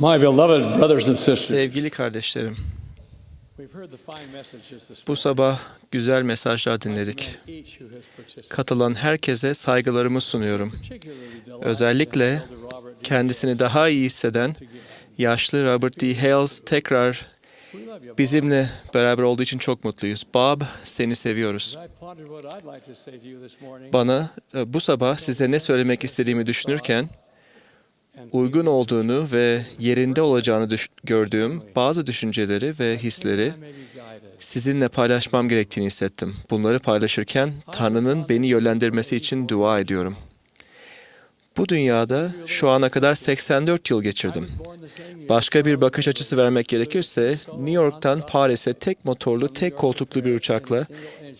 My beloved brothers and sisters, Sevgili kardeşlerim, we've heard the fine messages this bu sabah güzel mesajlar dinledik. morning, each who has participated. Katılan herkese saygılarımı sunuyorum. Özellikle kendisini daha iyi hisseden yaşlı Robert D. Hales tekrar We love you, Bob. bizimle beraber olduğu için çok mutluyuz. Bob, seni seviyoruz. Bana e, bu sabah size ne söylemek istediğimi düşünürken uygun olduğunu ve yerinde olacağını gördüğüm bazı düşünceleri ve hisleri sizinle paylaşmam gerektiğini hissettim. Bunları paylaşırken Tanrı'nın beni yönlendirmesi için dua ediyorum. Bu dünyada şu ana kadar 84 yıl geçirdim. Başka bir bakış açısı vermek gerekirse New York'tan Paris'e tek motorlu, tek koltuklu bir uçakla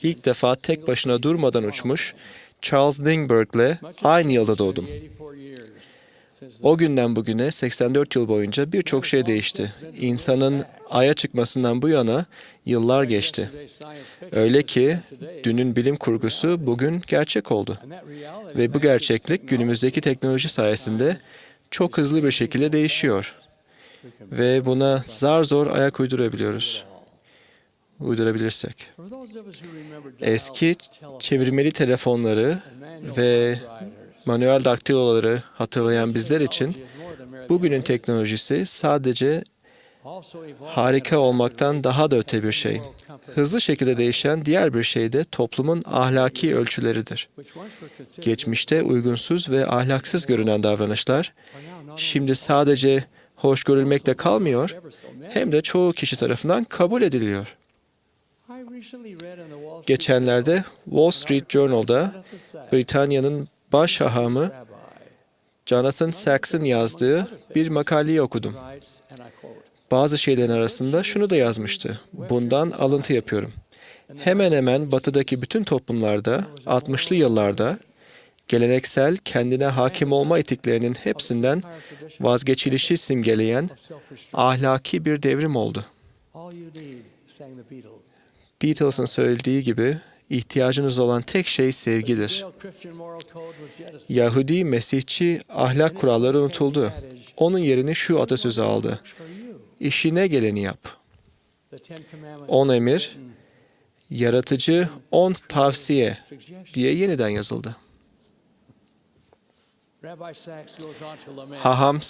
ilk defa tek başına durmadan uçmuş Charles Lindbergh'le aynı yılda doğdum. O günden bugüne 84 yıl boyunca birçok şey değişti. İnsanın aya çıkmasından bu yana yıllar geçti. Öyle ki dünün bilim kurgusu bugün gerçek oldu. Ve bu gerçeklik günümüzdeki teknoloji sayesinde çok hızlı bir şekilde değişiyor. Ve buna zar zor ayak uydurabiliyoruz. Uydurabilirsek. Eski çevirmeli telefonları ve manuel daktiloları hatırlayan bizler için bugünün teknolojisi sadece harika olmaktan daha da öte bir şey. Hızlı şekilde değişen diğer bir şey de toplumun ahlaki ölçüleridir. Geçmişte uygunsuz ve ahlaksız görünen davranışlar şimdi sadece hoş görülmekle kalmıyor, hem de çoğu kişi tarafından kabul ediliyor. Geçenlerde Wall Street Journal'da Britanya'nın baş hahamı Jonathan Sacks'ın yazdığı bir makaleyi okudum. Bazı şeylerin arasında şunu da yazmıştı. Bundan alıntı yapıyorum. Hemen hemen batıdaki bütün toplumlarda 60'lı yıllarda geleneksel kendine hakim olma etiklerinin hepsinden "Higher tradition vazgeçilişi simgeleyen ahlaki bir devrim oldu. Beatles'ın söylediği gibi ihtiyacınız olan tek şey sevgidir. Yahudi, Mesihçi ahlak kuralları unutuldu. Onun yerini şu atasözü aldı. İşine geleni yap. On emir, yaratıcı on tavsiye diye yeniden yazıldı. Haham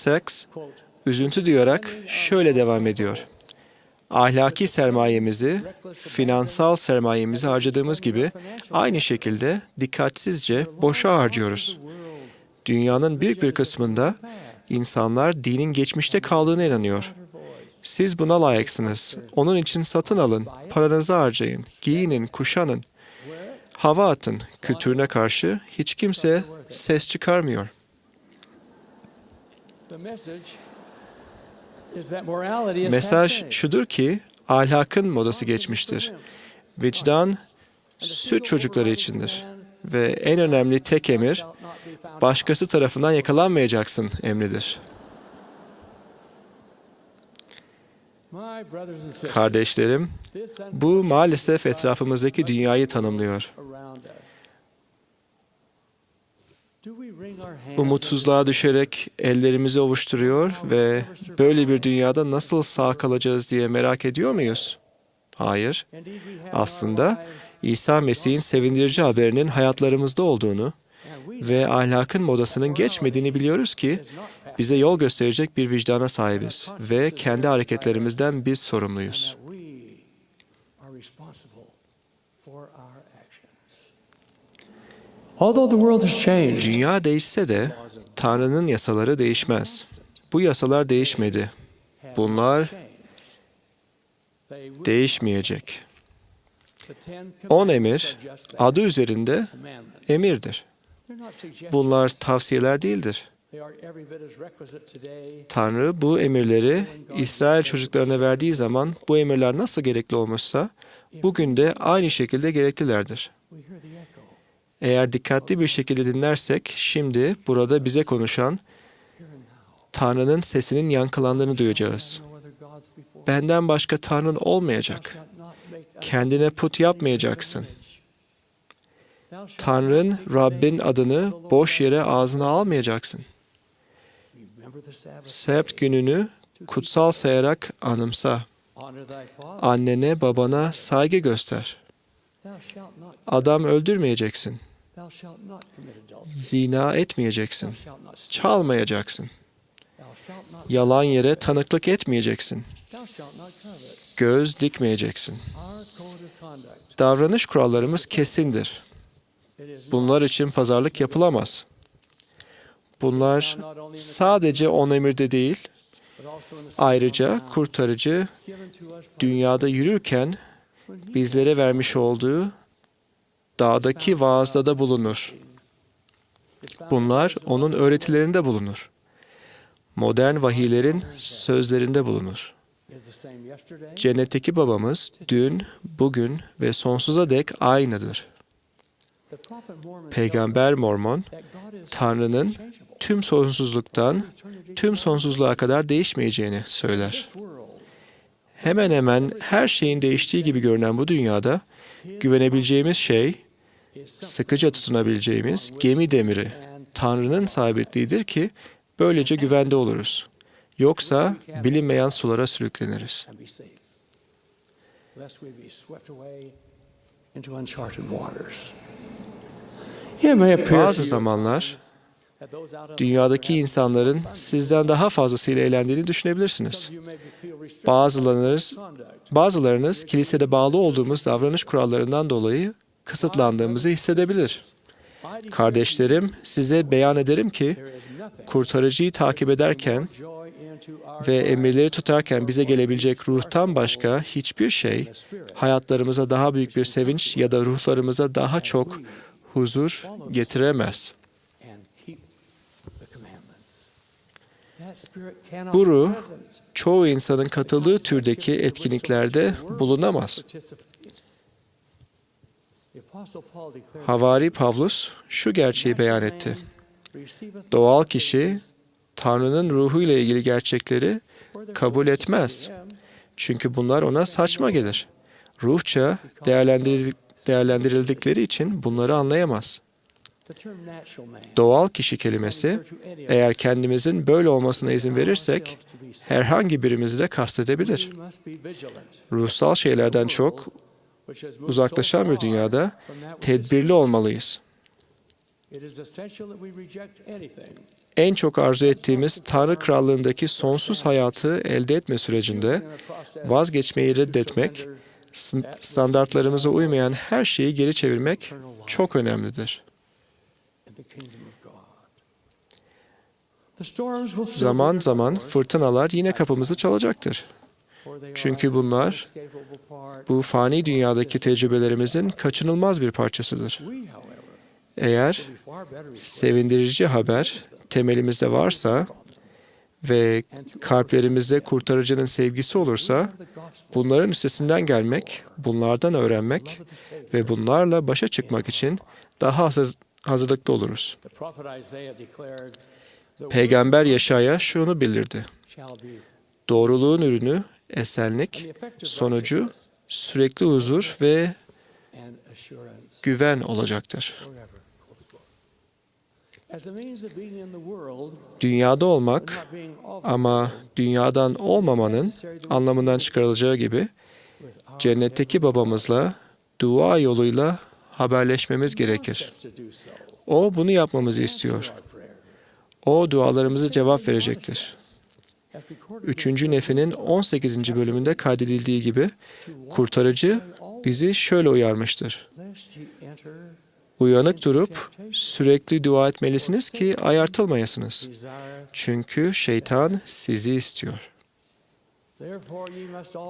quote, üzüntü duyarak şöyle devam ediyor. Ahlaki sermayemizi, finansal sermayemizi harcadığımız gibi aynı şekilde dikkatsizce boşa harcıyoruz. Dünyanın büyük bir kısmında insanlar dinin geçmişte kaldığına inanıyor. Siz buna layıksınız. Onun için satın alın, paranızı harcayın, giyinin, kuşanın, hava atın. Kültürüne karşı hiç kimse ses çıkarmıyor. Mesaj şudur ki ahlakın modası geçmiştir. Vicdan süt çocukları içindir. Ve en önemli tek emir başkası tarafından yakalanmayacaksın emridir. Kardeşlerim, bu maalesef etrafımızdaki dünyayı tanımlıyor. Umutsuzluğa düşerek ellerimizi ovuşturuyor ve böyle bir dünyada nasıl sağ kalacağız diye merak ediyor muyuz? Hayır. Aslında İsa Mesih'in sevindirici haberinin hayatlarımızda olduğunu ve ahlakın modasının geçmediğini biliyoruz ki bize yol gösterecek bir vicdana sahibiz ve kendi hareketlerimizden biz sorumluyuz. Dünya değişse de Tanrı'nın yasaları değişmez. Bu yasalar değişmedi. Bunlar değişmeyecek. On emir adı üzerinde emirdir. Bunlar tavsiyeler değildir. Tanrı bu emirleri İsrail çocuklarına verdiği zaman bu emirler nasıl gerekli olmuşsa bugün de aynı şekilde gereklilerdir. Eğer dikkatli bir şekilde dinlersek şimdi burada bize konuşan. Tanrı'nın sesinin yankılandığını duyacağız. Benden başka Tanrın olmayacak. Kendine put yapmayacaksın. Tanrın, Rabbin adını boş yere ağzına almayacaksın. Sept gününü kutsal sayarak anımsa. Annene babana saygı göster. Adam öldürmeyeceksin. Zina etmeyeceksin. Çalmayacaksın. Yalan yere tanıklık etmeyeceksin. Göz dikmeyeceksin. Davranış kurallarımız kesindir. Bunlar için pazarlık yapılamaz. Bunlar sadece on emirde değil, ayrıca kurtarıcı dünyada yürürken bizlere vermiş olduğu dağdaki vaazda da bulunur. Bunlar onun öğretilerinde bulunur. Modern vahiylerin sözlerinde bulunur. Cennetteki babamız dün, bugün ve sonsuza dek aynıdır. Peygamber Mormon, Tanrı'nın tüm sonsuzluktan tüm sonsuzluğa kadar değişmeyeceğini söyler. Hemen hemen her şeyin değiştiği gibi görünen bu dünyada güvenebileceğimiz şey, sıkıca tutunabileceğimiz gemi demiri, Tanrı'nın sabitliğidir ki böylece güvende oluruz. Yoksa bilinmeyen sulara sürükleniriz. Bazı zamanlar dünyadaki insanların sizden daha fazlasıyla eğlendiğini düşünebilirsiniz. Bazılarınız, bazılarınız kilisede bağlı olduğumuz davranış kurallarından dolayı kısıtlandığımızı hissedebilir. Kardeşlerim, size beyan ederim ki kurtarıcıyı takip ederken ve emirleri tutarken bize gelebilecek ruhtan başka hiçbir şey hayatlarımıza daha büyük bir sevinç ya da ruhlarımıza daha çok huzur getiremez. Bu ruh, Çoğu insanın katıldığı türdeki etkinliklerde bulunamaz. Havari Pavlus şu gerçeği beyan etti. Doğal kişi Tanrı'nın ruhuyla ilgili gerçekleri kabul etmez. Çünkü bunlar ona saçma gelir. Ruhça değerlendiril- değerlendirildikleri için bunları anlayamaz. Doğal kişi kelimesi eğer kendimizin böyle olmasına izin verirsek herhangi birimizi de kastedebilir. Ruhsal şeylerden çok uzaklaşan bir dünyada tedbirli olmalıyız. En çok arzu ettiğimiz Tanrı Krallığındaki sonsuz hayatı elde etme sürecinde vazgeçmeyi reddetmek, standartlarımıza uymayan her şeyi geri çevirmek çok önemlidir. Zaman zaman fırtınalar yine kapımızı çalacaktır. Çünkü bunlar bu fani dünyadaki tecrübelerimizin kaçınılmaz bir parçasıdır. Eğer sevindirici haber temelimizde varsa ve kalplerimizde kurtarıcının sevgisi olursa bunların üstesinden gelmek, bunlardan öğrenmek ve bunlarla başa çıkmak için daha hazır, hazırlıklı oluruz. The prophet Isaiah declared, "The Peygamber Yaşaya şunu bildirdi. Doğruluğun ürünü esenlik, sonucu sürekli huzur ve güven olacaktır. forever." Close quote. As a means of being in the world, Dünyada olmak ama dünyadan olmamanın anlamından çıkarılacağı gibi cennetteki babamızla dua yoluyla haberleşmemiz gerekir. O bunu yapmamızı istiyor. O dualarımızı cevap verecektir. As recorded in Üçüncü nefinin 18. bölümünde kaydedildiği gibi kurtarıcı bizi şöyle uyarmıştır. Uyanık durup sürekli dua etmelisiniz ki ayartılmayasınız. Çünkü şeytan sizi istiyor.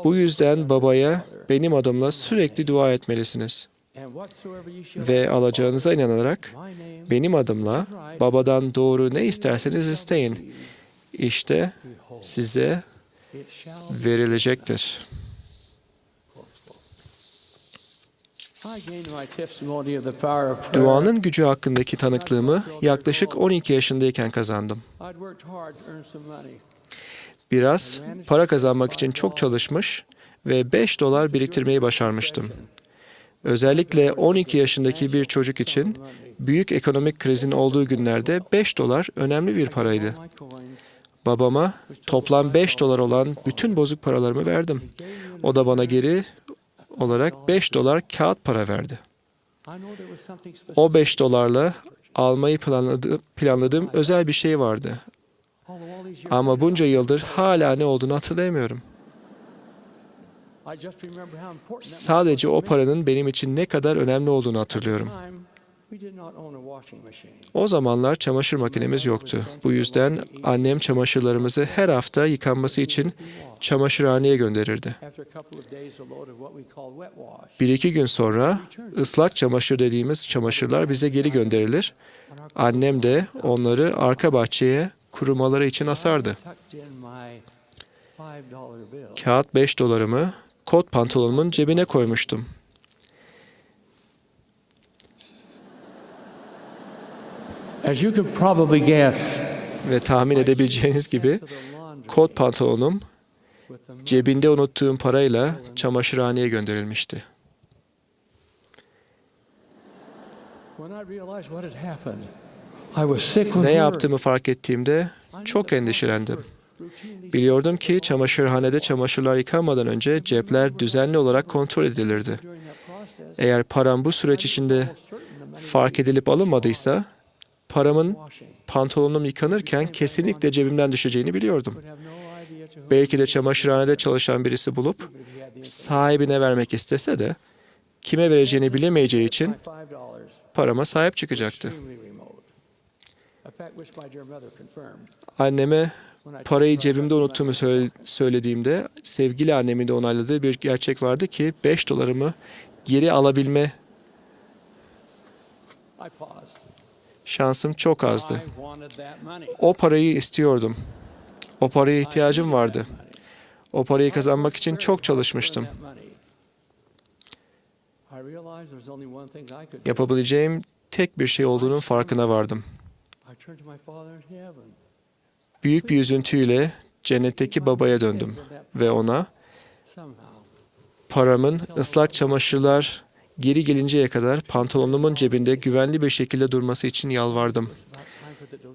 Bu yüzden babaya benim adımla sürekli dua etmelisiniz. Ve alacağınıza inanarak benim adımla babadan doğru ne isterseniz isteyin. İşte size verilecektir. Duanın gücü hakkındaki tanıklığımı yaklaşık 12 yaşındayken kazandım. Biraz para kazanmak için çok çalışmış ve 5 dolar biriktirmeyi başarmıştım. Özellikle 12 yaşındaki bir çocuk için büyük ekonomik krizin olduğu günlerde 5 dolar önemli bir paraydı. Babama toplam 5 dolar olan bütün bozuk paralarımı verdim. O da bana geri olarak 5 dolar kağıt para verdi. O 5 dolarla almayı planladığım, planladığım özel bir şey vardı. Ama bunca yıldır hala ne olduğunu hatırlayamıyorum. Sadece o paranın benim için ne kadar önemli olduğunu hatırlıyorum. O zamanlar çamaşır makinemiz yoktu. Bu yüzden annem çamaşırlarımızı her hafta yıkanması için çamaşırhaneye gönderirdi. Bir iki gün sonra ıslak çamaşır dediğimiz çamaşırlar bize geri gönderilir. Annem de onları arka bahçeye kurumaları için asardı. Kağıt 5 dolarımı kot pantolonumun cebine koymuştum. As you could probably guess, Ve tahmin edebileceğiniz gibi kot pantolonum cebinde unuttuğum parayla çamaşırhaneye gönderilmişti. when I realized what had happened, I was sick with Ne yaptığımı fark ettiğimde çok endişelendim. Biliyordum ki çamaşırhanede çamaşırlar yıkanmadan önce cepler düzenli olarak kontrol edilirdi. Eğer param bu süreç içinde fark edilip alınmadıysa, paramın pantolonum yıkanırken kesinlikle cebimden düşeceğini biliyordum. Belki de çamaşırhanede çalışan birisi bulup sahibine vermek istese de kime vereceğini bilemeyeceği için parama sahip çıkacaktı. Anneme parayı cebimde unuttuğumu söylediğimde sevgili annemin de onayladığı bir gerçek vardı ki 5 dolarımı geri alabilme. Şansım çok azdı. O parayı istiyordum. O paraya ihtiyacım vardı. O parayı kazanmak için çok çalışmıştım. Yapabileceğim tek bir şey olduğunun farkına vardım. Büyük bir üzüntüyle cennetteki babaya döndüm ve ona paramın ıslak çamaşırlar geri gelinceye kadar pantolonumun cebinde güvenli bir şekilde durması için yalvardım.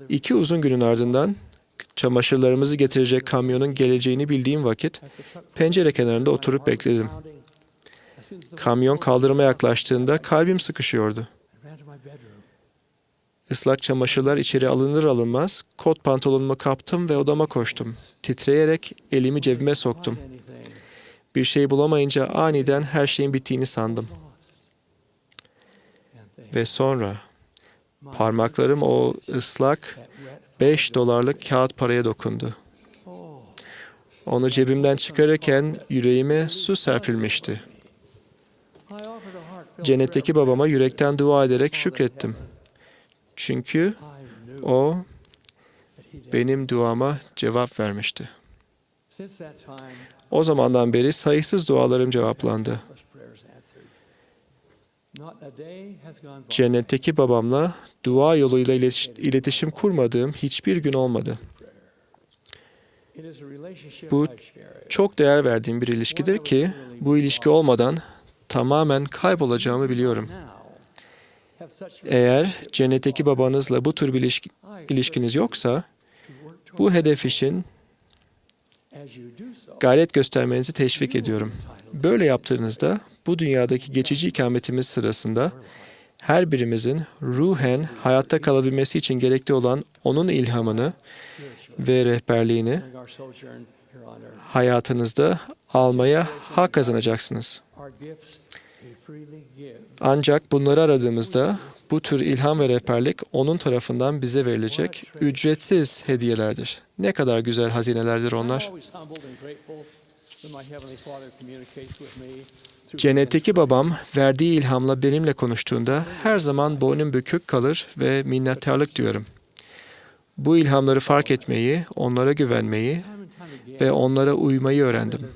İki uzun günün ardından çamaşırlarımızı getirecek kamyonun geleceğini bildiğim vakit pencere kenarında oturup bekledim. Kamyon kaldırıma yaklaştığında kalbim sıkışıyordu. Islak çamaşırlar içeri alınır alınmaz kot pantolonumu kaptım ve odama koştum. Titreyerek elimi cebime soktum. Bir şey bulamayınca aniden her şeyin bittiğini sandım. Ve sonra parmaklarım o ıslak that wet 5 dolarlık kağıt paraya dokundu. Onu cebimden çıkarırken yüreğime su serpilmişti. Cennetteki babama yürekten dua ederek şükrettim. Çünkü o benim duama cevap vermişti. O zamandan beri sayısız dualarım cevaplandı. Cennetteki babamla dua yoluyla iletiş- iletişim kurmadığım hiçbir gün olmadı. Bu. Çok değer verdiğim bir ilişkidir ki bu ilişki olmadan tamamen kaybolacağımı biliyorum. Eğer cennetteki babanızla bu tür bir ilişkiniz yoksa bu hedef için gayret göstermenizi teşvik ediyorum. Böyle yaptığınızda bu dünyadaki geçici ikametimiz sırasında her birimizin ruhen hayatta kalabilmesi için gerekli olan onun ilhamını ve rehberliğini hayatınızda almaya hak kazanacaksınız. Ancak bunları aradığımızda bu tür ilham ve rehberlik onun tarafından bize verilecek ücretsiz hediyelerdir. Ne kadar güzel hazinelerdir onlar. Cennetteki babam verdiği ilhamla benimle konuştuğunda her zaman boynum bükük kalır ve minnettarlık duyarım. Bu ilhamları fark etmeyi, onlara güvenmeyi ve onlara uymayı öğrendim.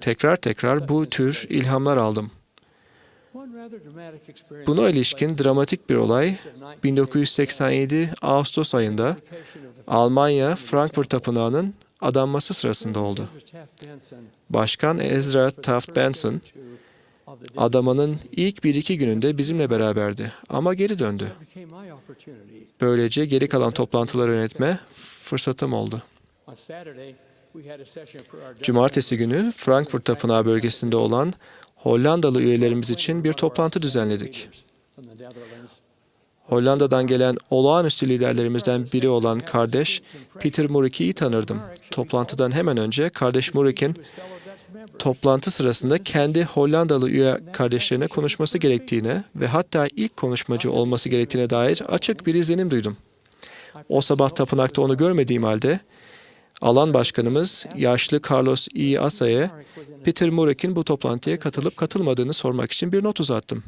Tekrar tekrar bu tür ilhamlar aldım. Buna ilişkin dramatik bir olay in 1987 Ağustos ayında Almanya Frankfurt Tapınağı'nın adanması sırasında oldu. Başkan Ezra Taft Benson adamanın ilk bir iki gününde bizimle beraberdi ama geri döndü. Böylece geri kalan toplantıları yönetme fırsatım oldu. Cumartesi günü Frankfurt Tapınağı bölgesinde olan Hollandalı üyelerimiz için bir toplantı düzenledik. Hollanda'dan gelen olağanüstü liderlerimizden biri olan kardeş Peter Murik'i tanırdım. Toplantıdan hemen önce kardeş Murik'in Toplantı sırasında kendi Hollandalı üye kardeşlerine konuşması gerektiğine ve hatta ilk konuşmacı olması gerektiğine dair açık bir izlenim duydum. O sabah tapınakta onu görmediğim halde alan başkanımız yaşlı Carlos E. Asa'ya Peter Murik'in bu toplantıya katılıp katılmadığını sormak için bir not uzattım.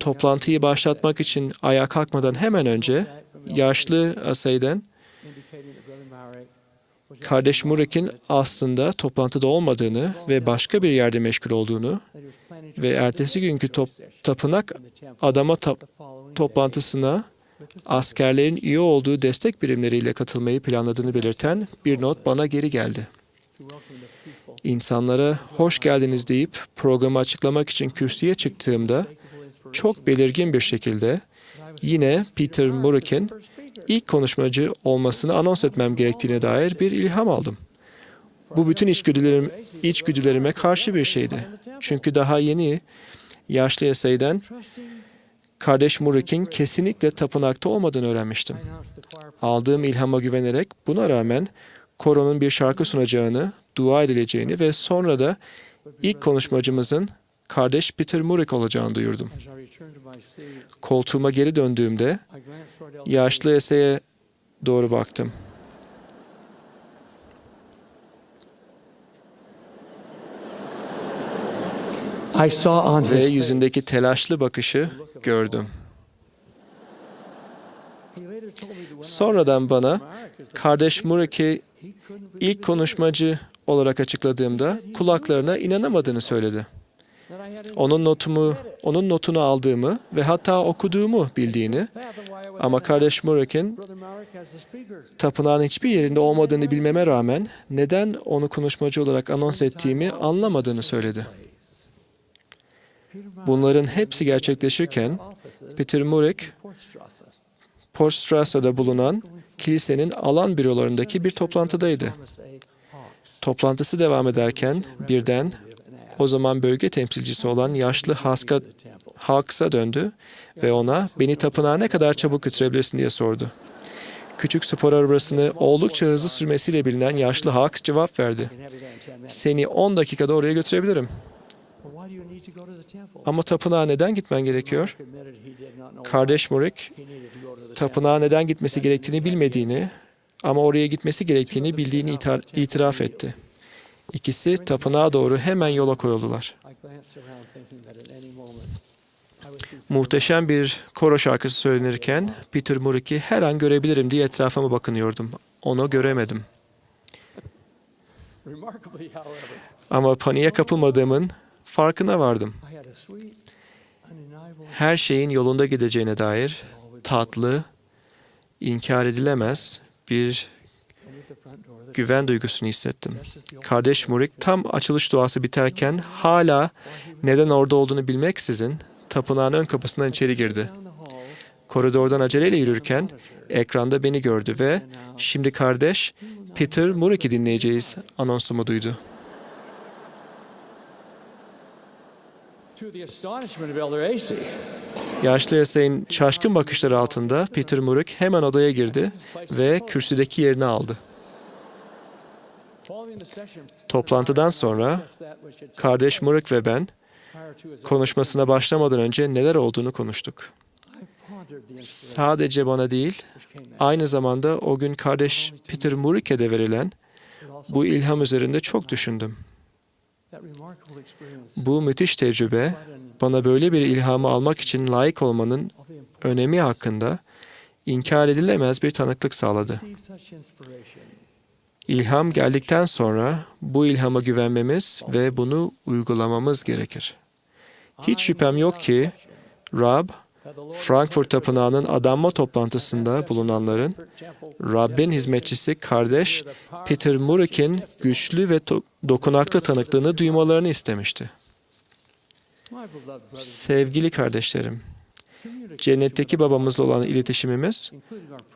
Toplantıyı başlatmak için ayağa kalkmadan hemen önce yaşlı Asa'dan kardeş Murik'in aslında toplantıda olmadığını ve başka bir yerde meşgul olduğunu ve ertesi günkü top, tapınak adama day toplantısına askerlerin üye olduğu destek birimleriyle katılmayı planladığını belirten bir not bana geri geldi. İnsanlara hoş geldiniz deyip programı açıklamak için kürsüye çıktığımda çok belirgin bir şekilde yine Peter Murik'in. İlk konuşmacı olmasını anons etmem gerektiğine dair bir ilham aldım. Bu bütün içgüdülerim, içgüdülerime karşı bir şeydi. Çünkü daha yeni yaşlı eseyden kardeş Murik'in kesinlikle tapınakta olmadığını öğrenmiştim. Aldığım ilhama güvenerek buna rağmen koronun bir şarkı sunacağını, dua edileceğini ve sonra da ilk konuşmacımızın kardeş Peter Murik olacağını duyurdum. Koltuğuma geri döndüğümde yaşlı eseye doğru baktım. I saw on ve yüzündeki telaşlı bakışı gördüm. Sonradan bana kardeş believe ilk konuşmacı olarak açıkladığımda kulaklarına inanamadığını söyledi. Onun notumu, onun notunu aldığımı ve hatta okuduğumu bildiğini ama kardeş speaker. tapınağın hiçbir yerinde olmadığını bilmeme rağmen neden onu konuşmacı olarak anons ettiğimi anlamadığını söyledi. Bunların hepsi gerçekleşirken Peter Portstrasse. Portstrasse'da bulunan kilisenin alan bürolarındaki bir toplantıdaydı. Toplantısı devam ederken birden o zaman bölge temsilcisi olan yaşlı Haska. Hawks'a döndü ve ona beni tapınağa ne kadar çabuk götürebilirsin diye sordu. Küçük spor arabasını oldukça hızlı sürmesiyle bilinen yaşlı Hawks cevap verdi. I can have you there in 10 minutes. Seni 10 dakikada oraya götürebilirim. Ama tapınağa neden gitmen gerekiyor? Kardeş Murik, tapınağa neden gitmesi gerektiğini bilmediğini ama oraya gitmesi gerektiğini bildiğini itiraf etti. İkisi tapınağa doğru hemen yola koyuldular. Muhteşem bir koro şarkısı söylenirken Peter Murik'i her an görebilirim diye etrafıma bakınıyordum. Onu göremedim. Ama paniğe kapılmadığımın farkına vardım. Her şeyin yolunda gideceğine dair tatlı, inkar edilemez bir güven duygusunu hissettim. Kardeş Murik tam açılış duası biterken hala neden orada olduğunu bilmeksizin tapınağın ön kapısından içeri girdi. Koridordan aceleyle yürürken ekranda beni gördü ve şimdi kardeş Peter Murik'i dinleyeceğiz anonsumu duydu. Yaşlı Eseyin şaşkın bakışları altında Peter Murik hemen odaya girdi ve kürsüdeki yerini aldı. Toplantıdan sonra kardeş Murik ve ben konuşmasına başlamadan önce neler olduğunu konuştuk. Sadece bana değil, aynı zamanda o gün kardeş Peter Murik'e de verilen bu ilham üzerinde çok düşündüm. Bu müthiş tecrübe bana böyle bir ilhamı almak için layık olmanın önemi hakkında inkar edilemez bir tanıklık sağladı. İlham geldikten sonra bu ilhama güvenmemiz ve bunu uygulamamız gerekir. Hiç şüphem yok ki Rab, Frankfurt Tapınağı'nın adanma toplantısında bulunanların Rabbin hizmetçisi kardeş Peter Murik'in güçlü ve dokunaklı tanıklığını duymalarını istemişti. Sevgili kardeşlerim, Cennetteki babamızla olan iletişimimiz,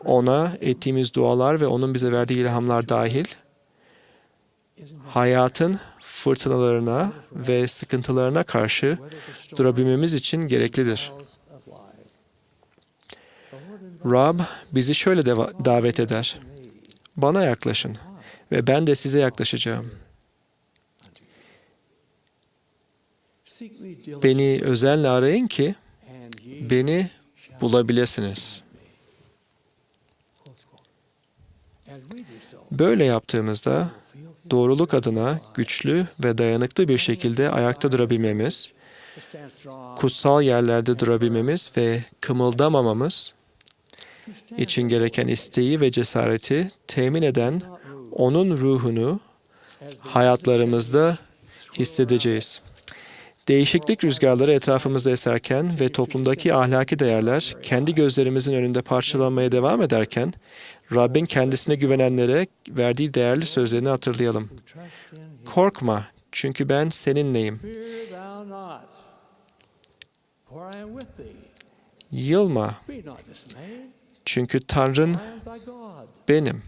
ona ettiğimiz dualar ve onun bize verdiği ilhamlar dahil, hayatın fırtınalarına ve sıkıntılarına karşı durabilmemiz için gereklidir. Rab bizi şöyle davet eder. Bana yaklaşın ve ben de size yaklaşacağım. Beni özenle arayın ki beni bulabilirsiniz. Böyle yaptığımızda doğruluk adına güçlü ve dayanıklı bir şekilde ayakta durabilmemiz, kutsal yerlerde durabilmemiz ve kımıldamamamız için gereken isteği ve cesareti temin eden onun ruhunu hayatlarımızda hissedeceğiz. Değişiklik rüzgarları etrafımızda eserken ve toplumdaki ahlaki değerler kendi gözlerimizin önünde parçalanmaya devam ederken, Rabbin kendisine güvenenlere verdiği değerli sözlerini hatırlayalım. Korkma, çünkü ben seninleyim. Yılma, çünkü Tanrın benim.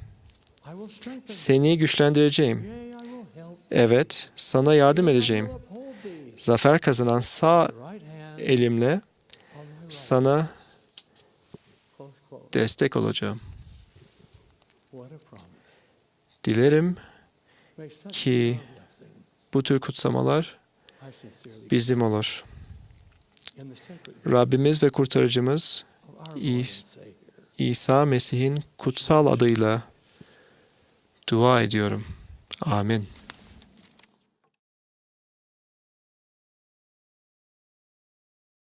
Seni güçlendireceğim. Evet, sana yardım edeceğim. Zafer kazanan sağ elimle sana destek olacağım. Dilerim Ki bu tür kutsamalar bizim olur. Rabbimiz ve kurtarıcımız. İsa Mesih'in kutsal adıyla dua ediyorum. Amin.